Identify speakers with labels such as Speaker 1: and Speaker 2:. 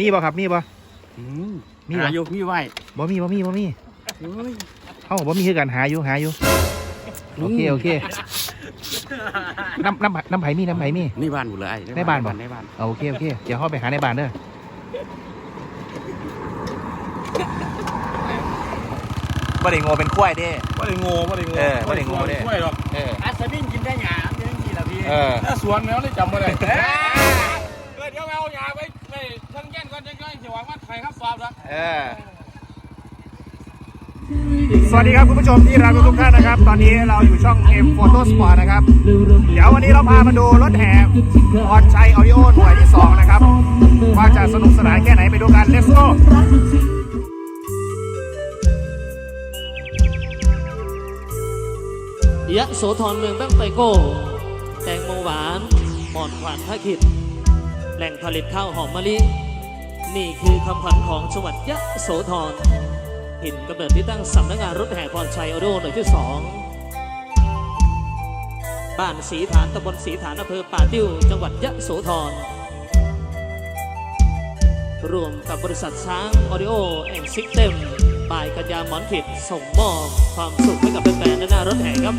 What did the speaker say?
Speaker 1: มีบ่ครับมีบ่
Speaker 2: อืม
Speaker 1: มี
Speaker 2: หา
Speaker 1: บ่
Speaker 2: อยู่มีไว้
Speaker 1: บ่มีบ่มีบ่มี
Speaker 2: เฮ้ย
Speaker 1: เอ้าบ่มีคือกันหาอยู่หาอยู่โอเคโอเคน้ำน้ำน้ำไผ่มีน้ำไผ่มี
Speaker 2: นี่บ้านบุเลย
Speaker 1: ในบ้านบ่
Speaker 2: ในบ้าน
Speaker 1: เอาโอเคโอเคเดี๋ยวเข้าไปหาในบ้านเด้อบ่ได้โง่เป็นควายเด้
Speaker 3: ว่าได้โง่ว่าได้โง่
Speaker 1: เออบ่ได้โง่เด้
Speaker 3: ช่วยหรอก
Speaker 1: เออ
Speaker 2: อัศวินกินได้หยาเรื่องกี่ละพี่
Speaker 1: เออ
Speaker 3: ถ้าสวนแมวได้จำไม่ได้เออเดี๋ยวแมวยาไป ไปทั้งแก่นก่อนจังๆสิหวังว่าไทยครับฟาร์มละ
Speaker 1: เออสวัสดีครับคุณผู้ชมที่รักทุกท่านนะครับ ตอนนี้เราอยู่ช่อง M Photo Sport นะครับ เดี๋ยววันนี้เราพามาดูรถแห่ออนชัยออดิโอหน่วยที่ 2 นะครับ ว่าจะสนุกสนานแค่ไหนไปดูกัน Let's go
Speaker 4: ยะโสธรเมืองตั้งไตโก้ แตงโมหวาน หมอนขวัญพระขิด แหล่งผลิตข้าวหอมมะลิ นี่คือคำขวัญของจังหวัดยะโสธรถิ่นกำเนิดที่ตั้งสำนักงานรถแห่พรชัยออโดหน่วยที่สองบ้านสีฐานตำบลสีฐานอำเภอป่าติ้ว จังหวัดยะโสธรรวมกับบริษัทช้างออดิโอแอนซิกเต็มบายกัญญาหมอนขิดส่งมอบความสุขให้กับแฟนๆในหน้ารถแห่ครับ